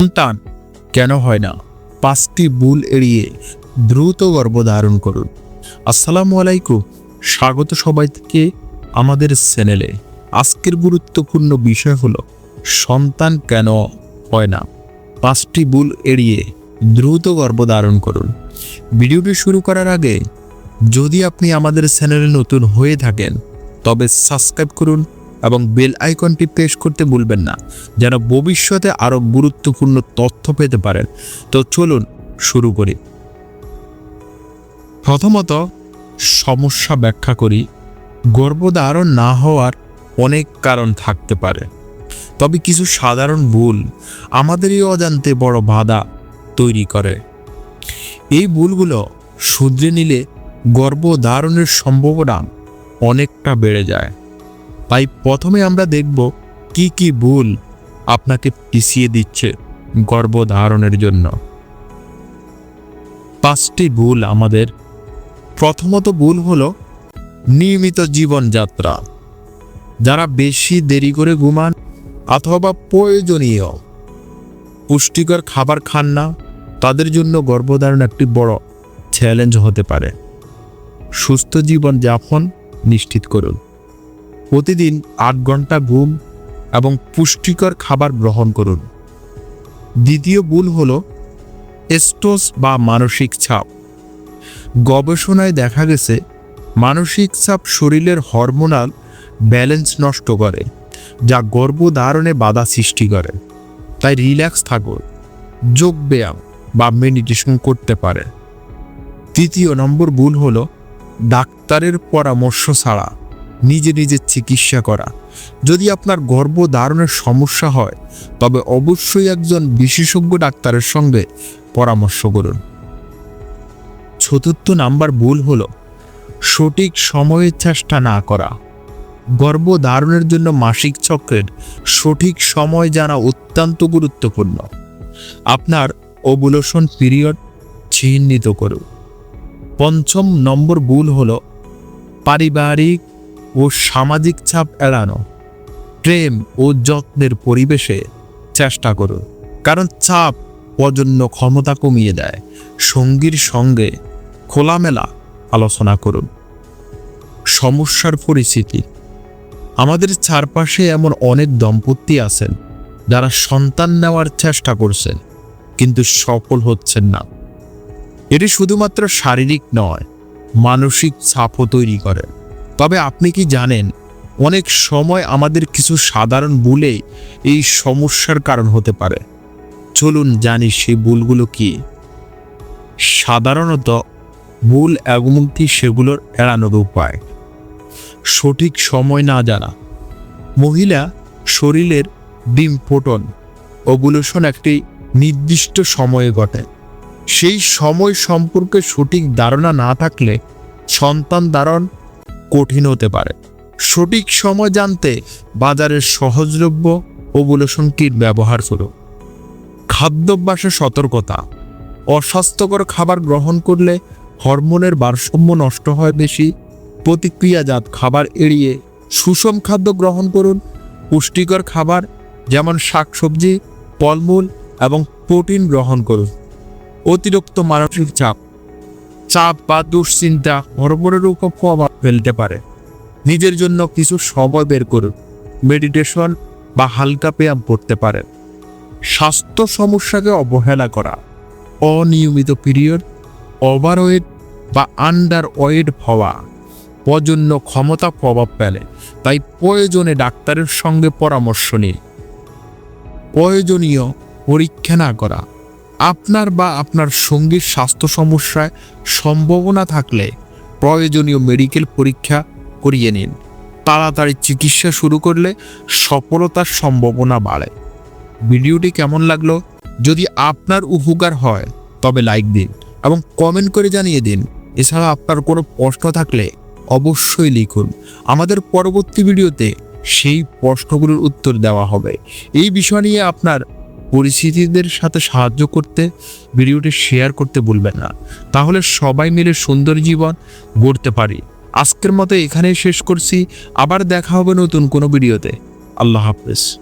সন্তান, কেন হয় না? পাঁচটি ভুল এড়িয়ে দ্রুত গর্ভধারণ করুন। আসসালামু আলাইকুম। স্বাগত সবাইকে আমাদের চ্যানেলে। আজকের গুরুত্বপূর্ণ বিষয় হলো, সন্তান কেন হয় না? পাঁচটি ভুল এড়িয়ে দ্রুত গর্ভধারণ করুন। ভিডিওটি শুরু করার আগে, যদি আপনি আমাদের চ্যানেলে নতুন হয়ে থাকেন, তবে সাবস্ক্রাইব করুন এবং বেল আইকনটি প্রেস করতে ভুলবেন না, যেন ভবিষ্যতে আরও গুরুত্বপূর্ণ তথ্য পেতে পারেন। তো চলুন শুরু করি। প্রথমত, সমস্যা ব্যাখ্যা করি। গর্ভধারণ না হওয়ার অনেক কারণ থাকতে পারে। তবে কিছু সাধারণ ভুল আমাদেরই অজান্তে বড় বাধা তৈরি করে। এই ভুলগুলো শুধরে নিলে গর্ভধারণের সম্ভাবনা অনেকটা বেড়ে যায়। তাই প্রথমে আমরা দেখব কি কি ভুল আপনাকে পিছিয়ে দিচ্ছে গর্ভধারণের জন্য। পাঁচটি ভুল আমাদের। প্রথমত ভুল হলো নিয়মিত জীবনযাত্রা। যারা বেশি দেরি করে ঘুমান অথবা প্রয়োজনীয় পুষ্টিকর খাবার খান না, তাদের জন্য গর্ভধারণ একটি বড় চ্যালেঞ্জ হতে পারে। সুস্থ জীবন যাপন নিশ্চিত করুন। প্রতিদিন আট ঘণ্টা ঘুম এবং পুষ্টিকর খাবার গ্রহণ করুন। দ্বিতীয় ভুল হল স্টোস বা মানসিক ছাপ গবেষণায় দেখা গেছে, মানসিক চাপ শরীরের হরমোনাল ব্যালেন্স নষ্ট করে, যা গর্ভধারণে বাধা সৃষ্টি করে। তাই রিল্যাক্স থাকুন, যোগ ব্যায়াম বা মেডিটেশন করতে পারে তৃতীয় নম্বর ভুল হলো ডাক্তারের পরামর্শ ছাড়া। নিজে নিজের চিকিৎসা করা। যদি আপনার গর্ভধারণের সমস্যা হয়, তবে অবশ্যই একজন বিশেষজ্ঞ ডাক্তারের সঙ্গে পরামর্শ করুন। চতুর্থ নাম্বার ভুল হল, সঠিক সময়ে চেষ্টা না করা। গর্ভধারণের জন্য মাসিক চক্রের সঠিক সময় জানা অত্যন্ত গুরুত্বপূর্ণ। আপনার ওবুলেশন পিরিয়ড চিহ্নিত করুন। পঞ্চম নম্বর ভুল হল, পারিবারিক ও সামাজিক চাপ এড়ানো। প্রেম ও যত্নের পরিবেশে চেষ্টা করুন। কারণ চাপ প্রজন্য ক্ষমতা কমিয়ে দেয়। সঙ্গীর সঙ্গে খোলামেলা আলোচনা করুন। সমস্যার পরিস্থিতি। আমাদের চারপাশে এমন অনেক দম্পতি আছেন, যারা সন্তান নেওয়ার চেষ্টা করছেন, কিন্তু সফল হচ্ছেন না। এটি শুধুমাত্র শারীরিক নয়, মানসিক চাপও তৈরি করে। তবে আপনি কি জানেন, অনেক সময় আমাদের কিছু সাধারণ ভুলে এই সমস্যার কারণ হতে পারে। চলুন জানি সেই ভুলগুলো কি। সাধারণত ভুল এমনকি সেগুলোর এড়ানোর উপায়। সঠিক সময় না জানা। মহিলা শরীরের ডিম ফোটন ওভুলেশন একটি নির্দিষ্ট সময়ে ঘটে। সেই সময় সম্পর্কে সঠিক ধারণা না থাকলে সন্তান ধারণ কঠিন হতে পারে। সঠিক সময় জানতে বাজারের সহজলভ্য ওভুলেশন কিট ব্যবহার করুন খাদ্যাভ্যাসে সতর্কতা। অস্বাস্থ্যকর খাবার গ্রহণ করলে হরমোনের ভারসাম্য নষ্ট হয় বেশি। প্রতিক্রিয়াজাত খাবার এড়িয়ে সুষম খাদ্য গ্রহণ করুন। পুষ্টিকর খাবার যেমন শাকসবজি, ফলমূল এবং প্রোটিন গ্রহণ করুন। অতিরিক্ত মানসিক চাপ চাপ বা দুশ্চিন্তা হরমোনের উপর প্রভাব ফেলতে পারে। নিজের জন্য কিছু সময় বের করুন মেডিটেশন বা হালকা ব্যায়াম করতে পারেন। স্বাস্থ্য সমস্যাকে অবহেলা করা, অনিয়মিত পিরিয়ড ওভারওয়েট বা আন্ডার ওয়েট হওয়া প্রজন্য ক্ষমতা প্রভাব ফেলে, তাই প্রয়োজনে ডাক্তারের সঙ্গে পরামর্শ নিন। প্রয়োজনীয় পরীক্ষা না করা আপনার বা আপনার সঙ্গীর স্বাস্থ্য সমস্যায় সম্ভাবনা থাকলে প্রয়োজনীয় মেডিকেল পরীক্ষা করিয়ে নিন। তাড়াতাড়ি চিকিৎসা শুরু করলে সফলতার সম্ভাবনা বাড়ে। ভিডিওটি কেমন লাগল? যদি আপনার উপকার হয়, তবে লাইক দিন এবং কমেন্ট করে জানিয়ে দিন। এছাড়া আপনার কোনো প্রশ্ন থাকলে অবশ্যই লিখুন। আমাদের পরবর্তী ভিডিওতে সেই প্রশ্নগুলোর উত্তর দেওয়া হবে। এই বিষয় নিয়ে আপনার পরিস্থিতিদের সাথে সাহায্য করতে, ভিডিওটি শেয়ার করতে ভুলবেন না। তাহলে সবাই মিলে সুন্দর জীবন গড়তে পারি। আজকের মতো এখানেই শেষ করছি। আবার দেখা হবে নতুন কোনো ভিডিওতে। আল্লাহ হাফেজ।